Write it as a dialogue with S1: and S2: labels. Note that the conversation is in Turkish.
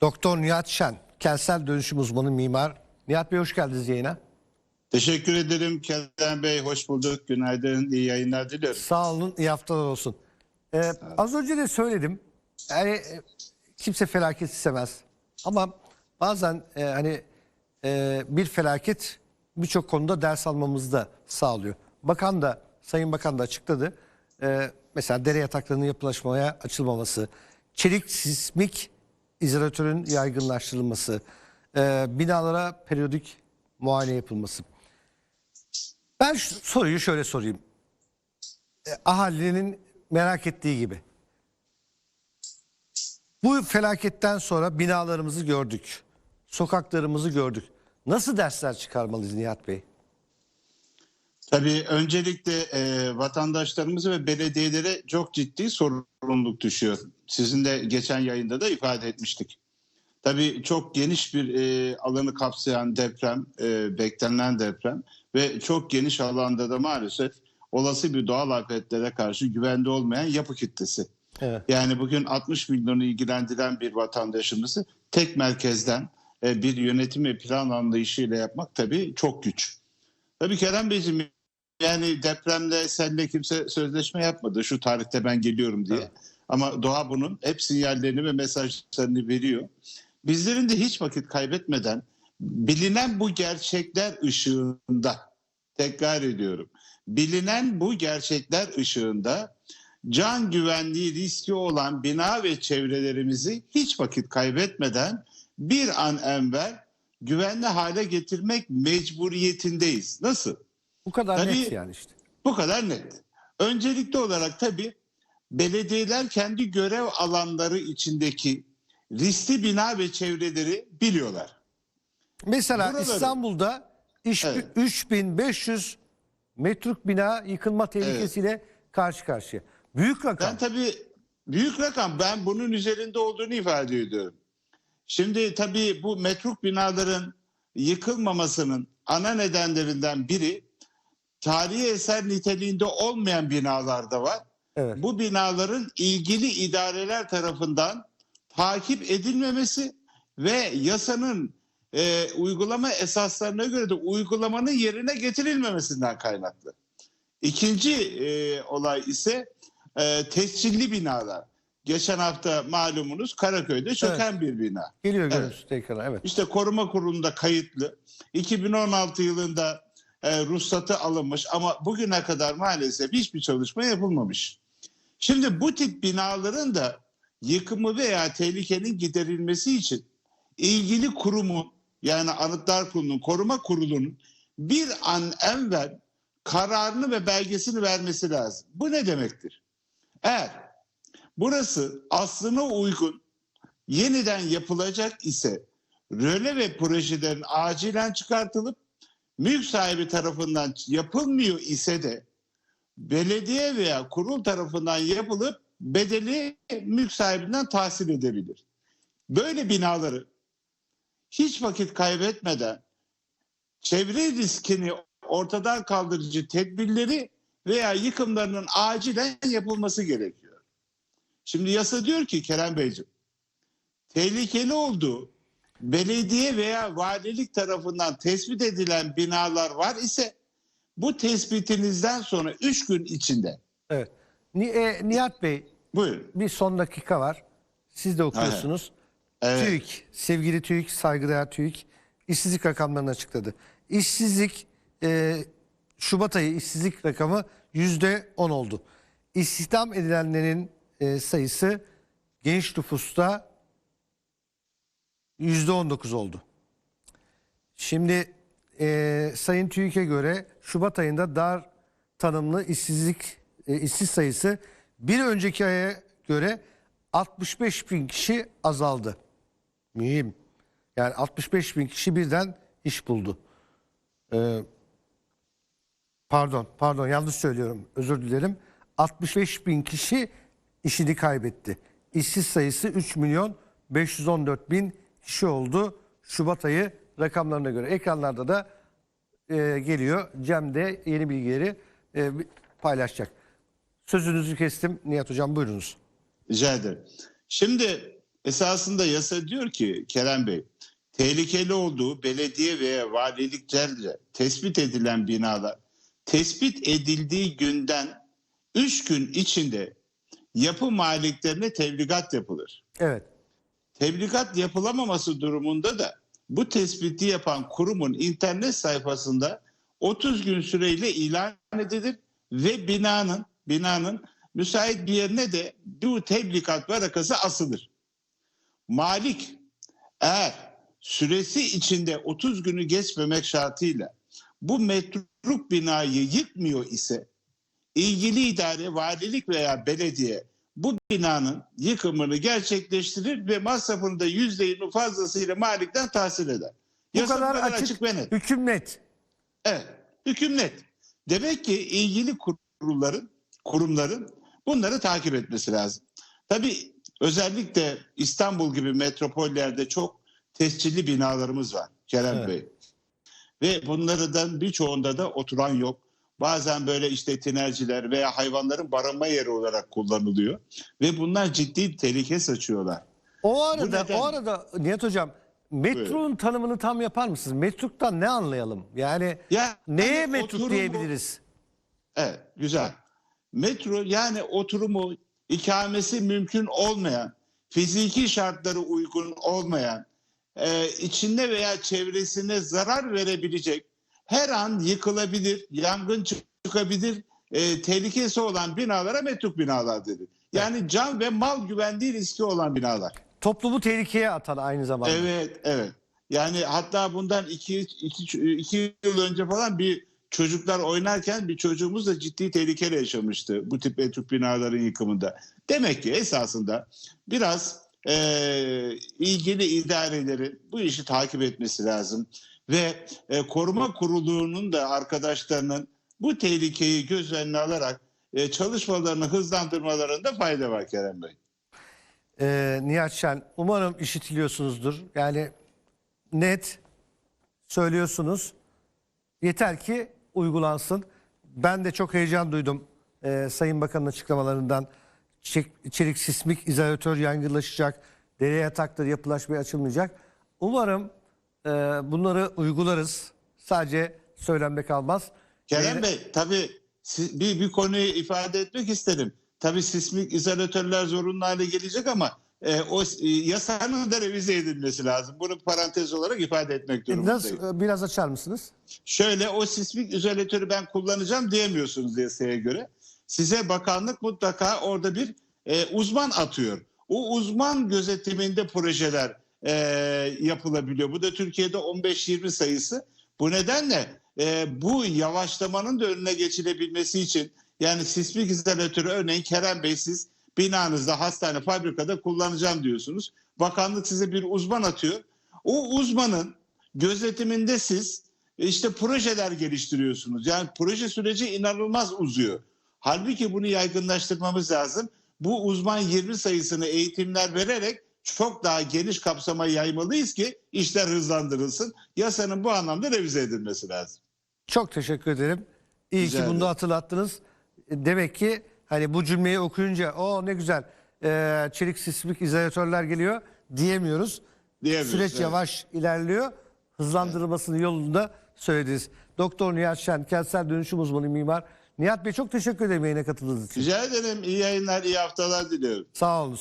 S1: Doktor Nihat Şen, kentsel dönüşüm uzmanı mimar. Nihat Bey hoş geldiniz yayına.
S2: Teşekkür ederim Kerem Bey. Hoş bulduk. Günaydın. iyi yayınlar diliyorum.
S1: Sağ olun, iyi haftalar olsun. Ee, az önce de söyledim. Yani e, kimse felaket istemez. Ama bazen e, hani e, bir felaket birçok konuda ders almamızı da sağlıyor. Bakan da, Sayın Bakan da açıkladı. E, mesela dere yataklarının yapılaşmaya açılmaması, çelik sismik izolatörün yaygınlaştırılması, e, binalara periyodik muayene yapılması. Ben soruyu şöyle sorayım. E, ahalinin merak ettiği gibi. Bu felaketten sonra binalarımızı gördük. Sokaklarımızı gördük. Nasıl dersler çıkarmalıyız Nihat Bey?
S2: Tabii öncelikle e, vatandaşlarımıza ve belediyelere çok ciddi sorumluluk düşüyor. Sizin de geçen yayında da ifade etmiştik. Tabii çok geniş bir e, alanı kapsayan deprem, e, beklenilen deprem ve çok geniş alanda da maalesef olası bir doğal afetlere karşı güvende olmayan yapı kitlesi.
S1: Evet.
S2: Yani bugün 60 milyonu ilgilendiren bir vatandaşımızı tek merkezden e, bir yönetim ve plan anlayışıyla yapmak tabii çok güç. Tabii Kerem Beyciğim yani depremde senle kimse sözleşme yapmadı şu tarihte ben geliyorum diye.
S1: Evet.
S2: Ama doğa bunun hep sinyallerini ve mesajlarını veriyor. Bizlerin de hiç vakit kaybetmeden bilinen bu gerçekler ışığında tekrar ediyorum. Bilinen bu gerçekler ışığında can güvenliği riski olan bina ve çevrelerimizi hiç vakit kaybetmeden bir an evvel güvenli hale getirmek mecburiyetindeyiz. Nasıl?
S1: Bu kadar
S2: Tabii-
S1: net yani işte.
S2: Bu kadar net. Öncelikli olarak tabii belediyeler kendi görev alanları içindeki riskli bina ve çevreleri biliyorlar.
S1: Mesela
S2: Buraları-
S1: İstanbul'da iş,
S2: Evet.
S1: 3500 metruk bina yıkılma tehlikesiyle karşı karşıya. Büyük rakam.
S2: Ben tabii büyük rakam ben bunun üzerinde olduğunu ifade ediyorum. Şimdi tabii bu metruk binaların yıkılmamasının ana nedenlerinden biri tarihi eser niteliğinde olmayan binalar da var.
S1: Evet.
S2: Bu binaların ilgili idareler tarafından takip edilmemesi ve yasanın e, uygulama esaslarına göre de uygulamanın yerine getirilmemesinden kaynaklı. İkinci e, olay ise e, tescilli binalar. Geçen hafta malumunuz Karaköy'de çöken bir bina.
S1: Geliyor
S2: Evet.
S1: görüntüsü tekrar. Evet.
S2: İşte koruma kurulunda kayıtlı. 2016 yılında e, ruhsatı alınmış ama bugüne kadar maalesef hiçbir çalışma yapılmamış. Şimdi bu tip binaların da yıkımı veya tehlikenin giderilmesi için ilgili kurumun yani Anıtlar Kurulu'nun koruma kurulunun bir an evvel kararını ve belgesini vermesi lazım. Bu ne demektir? Eğer burası aslına uygun yeniden yapılacak ise röle ve projelerin acilen çıkartılıp mülk sahibi tarafından yapılmıyor ise de belediye veya kurul tarafından yapılıp bedeli mülk sahibinden tahsil edebilir. Böyle binaları hiç vakit kaybetmeden çevre riskini ortadan kaldırıcı tedbirleri veya yıkımlarının acilen yapılması gerekiyor. Şimdi yasa diyor ki Kerem Beyciğim tehlikeli olduğu belediye veya valilik tarafından tespit edilen binalar var ise bu tespitinizden sonra 3 gün içinde
S1: Evet. Ni- e, Nihat Bey
S2: buyurun.
S1: bir son dakika var. Siz de okuyorsunuz.
S2: Evet.
S1: TÜİK, sevgili TÜİK, saygıdeğer TÜİK işsizlik rakamlarını açıkladı. İşsizlik e, Şubat ayı işsizlik rakamı yüzde 10 oldu. İstihdam edilenlerin e, sayısı genç nüfusta yüzde 19 oldu. Şimdi e, Sayın TÜİK'e göre Şubat ayında dar tanımlı işsizlik e, işsiz sayısı bir önceki aya göre 65 bin kişi azaldı. Mühim. Yani 65 bin kişi birden iş buldu. Ee, pardon, pardon yanlış söylüyorum. Özür dilerim. 65 bin kişi işini kaybetti. İşsiz sayısı 3 milyon 514 bin kişi oldu Şubat ayı rakamlarına göre. Ekranlarda da e, geliyor. Cem de yeni bilgileri e, paylaşacak. Sözünüzü kestim. Nihat Hocam buyurunuz.
S2: Rica ederim. Şimdi Esasında yasa diyor ki Kerem Bey, tehlikeli olduğu belediye veya valiliklerce tespit edilen binalar tespit edildiği günden 3 gün içinde yapı maliklerine tebligat yapılır.
S1: Evet.
S2: Tebligat yapılamaması durumunda da bu tespiti yapan kurumun internet sayfasında 30 gün süreyle ilan edilir ve binanın binanın müsait bir yerine de bu tebligat varakası asılır. Malik eğer süresi içinde 30 günü geçmemek şartıyla bu metruk binayı yıkmıyor ise ilgili idare, valilik veya belediye bu binanın yıkımını gerçekleştirir ve masrafını da %20 fazlasıyla malikten tahsil eder.
S1: Bu
S2: Yasa
S1: kadar açık,
S2: ve net.
S1: hüküm net.
S2: Evet, hüküm net. Demek ki ilgili kurulların, kurumların bunları takip etmesi lazım. Tabii özellikle İstanbul gibi metropollerde çok tescilli binalarımız var Kerem
S1: Evet.
S2: Bey. Ve bunlardan birçoğunda da oturan yok. Bazen böyle işte tinerciler veya hayvanların barınma yeri olarak kullanılıyor. Ve bunlar ciddi tehlike saçıyorlar.
S1: O arada,
S2: neden?
S1: o arada Nihat Hocam metrun tanımını tam yapar mısınız? Metruktan ne anlayalım? Yani
S2: Ya
S1: neye
S2: hani
S1: metruk
S2: oturumu-
S1: diyebiliriz?
S2: Evet, güzel. Metro yani oturumu, ikamesi mümkün olmayan, fiziki şartları uygun olmayan, e, içinde veya çevresine zarar verebilecek, her an yıkılabilir, yangın çıkabilir, e, tehlikesi olan binalara metruk binalar dedi. Yani can ve mal güvenliği riski olan binalar.
S1: Toplumu tehlikeye atan aynı zamanda.
S2: Evet, evet. Yani hatta bundan iki, iki, iki yıl önce falan bir çocuklar oynarken bir çocuğumuz da ciddi tehlikeyle yaşamıştı bu tip etruk binaların yıkımında. Demek ki esasında biraz eee, ilgili idarelerin bu işi takip etmesi lazım. Ve e, koruma kurulunun da arkadaşlarının bu tehlikeyi göz önüne alarak e, çalışmalarını hızlandırmalarında fayda var Kerem Bey.
S1: Ee, Nihat Şen umarım işitiliyorsunuzdur. Yani net söylüyorsunuz. Yeter ki uygulansın. Ben de çok heyecan duydum ee, Sayın Bakan'ın açıklamalarından. Çek- Çelik sismik izolatör yangınlaşacak. Dere yatakları yapılaşmaya açılmayacak. Umarım e, bunları uygularız. Sadece söylenme kalmaz.
S2: Kerem
S1: Ee,
S2: Bey tabii bir, bir konuyu ifade etmek isterim. Tabii sismik izolatörler zorunlu hale gelecek ama e, o e, yasanın da revize edilmesi lazım. Bunu parantez olarak ifade etmek durumundayım.
S1: Biraz, biraz açar mısınız?
S2: Şöyle o sismik izolatörü ben kullanacağım diyemiyorsunuz yasaya göre. Size bakanlık mutlaka orada bir e, uzman atıyor. O uzman gözetiminde projeler e, yapılabiliyor. Bu da Türkiye'de 15-20 sayısı. Bu nedenle e, bu yavaşlamanın da önüne geçilebilmesi için yani sismik izolatörü örneğin Kerem Bey siz binanızda hastane fabrikada kullanacağım diyorsunuz. Bakanlık size bir uzman atıyor. O uzmanın gözetiminde siz işte projeler geliştiriyorsunuz. Yani proje süreci inanılmaz uzuyor. Halbuki bunu yaygınlaştırmamız lazım. Bu uzman 20 sayısını eğitimler vererek çok daha geniş kapsama yaymalıyız ki işler hızlandırılsın. Yasanın bu anlamda revize edilmesi lazım.
S1: Çok teşekkür ederim. İyi
S2: Rica
S1: ki bunu da hatırlattınız. Demek ki hani bu cümleyi okuyunca o ne güzel e, çelik sismik izolatörler geliyor diyemiyoruz.
S2: Diyemiyoruz,
S1: Süreç
S2: evet.
S1: yavaş ilerliyor. Hızlandırılmasının yolunda söylediniz. Doktor Nihat Şen, kentsel dönüşüm uzmanı mimar. Nihat Bey çok teşekkür ederim yayına katıldığınız için.
S2: Rica ederim. İyi yayınlar, iyi haftalar diliyorum.
S1: Sağ olun.